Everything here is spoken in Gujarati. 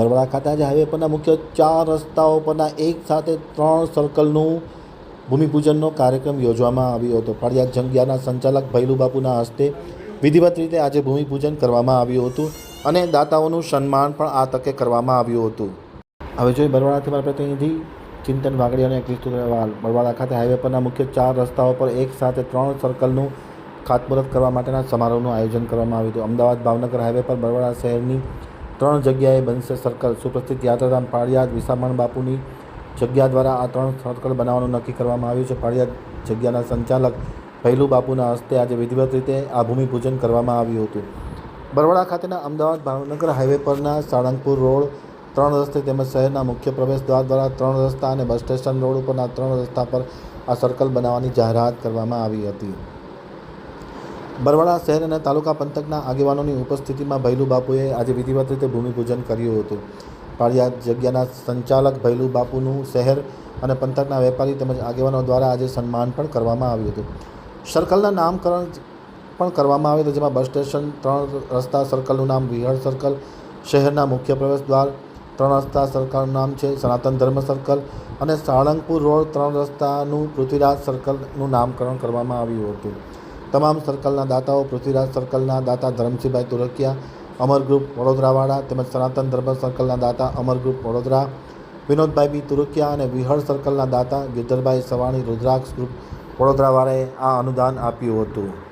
બરવાળા ખાતે આજે હાઈવે પરના મુખ્ય ચાર રસ્તાઓ પરના એક સાથે ત્રણ સર્કલનું ભૂમિપૂજનનો કાર્યક્રમ યોજવામાં આવ્યો હતો. ફળિયાદ જંગિયાના સંચાલક ભૈલુ બાપુના હસ્તે વિધિવત રીતે આજે ભૂમિપૂજન કરવામાં આવ્યું હતું અને દાતાઓનું સન્માન પણ આ તકે કરવામાં આવ્યું હતું. હવે જોઈએ બરવાળાથી મારા પ્રતિનિધિ ચિંતન વાગડી અને ક્રિસ્તુ બરવાળા ખાતે હાઈવે પરના મુખ્ય ચાર રસ્તાઓ પર એક સાથે ત્રણ સર્કલનું ખાતમુહૂર્ત કરવા માટેના સમારોહનું આયોજન કરવામાં આવ્યું હતું. અમદાવાદ ભાવનગર હાઈવે પર બરવાળા શહેરની ત્રણ જગ્યાએ બનશે સર્કલ. સુપ્રસિદ્ધ યાત્રાધામ પાળિયાદ, વિસામણ બાપુની જગ્યા દ્વારા આ ત્રણ સર્કલ બનાવવાનું નક્કી કરવામાં આવ્યું છે. પાળિયાદ જગ્યાના સંચાલક ભૈલુ બાપુના હસ્તે આજે વિધિવત રીતે આ ભૂમિપૂજન કરવામાં આવ્યું હતું. બરવાડા ખાતેના અમદાવાદ ભાવનગર હાઈવે પરના સાળંગપુર રોડ ત્રણ રસ્તે તેમજ શહેરના મુખ્ય પ્રવેશ દ્વાર દ્વારા ત્રણ રસ્તા અને બસ સ્ટેશન રોડ ઉપરના ત્રણ રસ્તા પર આ સર્કલ બનાવવાની જાહેરાત કરવામાં આવી હતી. બરવાળા શહેર અને તાલુકા પંથકના આગેવાનોની ઉપસ્થિતિમાં ભૈલુ બાપુએ આજે વિધિવત રીતે ભૂમિપૂજન કર્યું હતું. પાળિયા જગ્યાના સંચાલક ભૈલુ બાપુનું શહેર અને પંથકના વેપારી તેમજ આગેવાનો દ્વારા આજે સન્માન પણ કરવામાં આવ્યું હતું. સર્કલના નામકરણ પણ કરવામાં આવ્યું હતું જેમાં બસ સ્ટેશન, ત્રણ રસ્તા સર્કલનું નામ વિહળ સર્કલ, શહેરના મુખ્ય પ્રવેશ દ્વાર, ત્રણ રસ્તા સર્કલનું નામ છે સનાતન ધર્મ સર્કલ અને સાળંગપુર રોડ, ત્રણ રસ્તાનું પૃથ્વીરાજ સર્કલનું નામકરણ કરવામાં આવ્યું હતું. તમામ સર્કલના દાતાઓ, પૃથ્વીરાજ સર્કલના દાતા ધરમસિંહભાઈ તુરકિયા, અમર ગ્રુપ વડોદરાવાળા તેમજ સનાતન ધર્મ સર્કલના દાતા અમર ગ્રુપ વડોદરા, વિનોદભાઈ બી તુરકિયા અને વિહળ સર્કલના દાતા ગીધરભાઈ સવાણી રુદ્રાક્ષ ગ્રુપ વડોદરાવાળાએ આ અનુદાન આપ્યું હતું.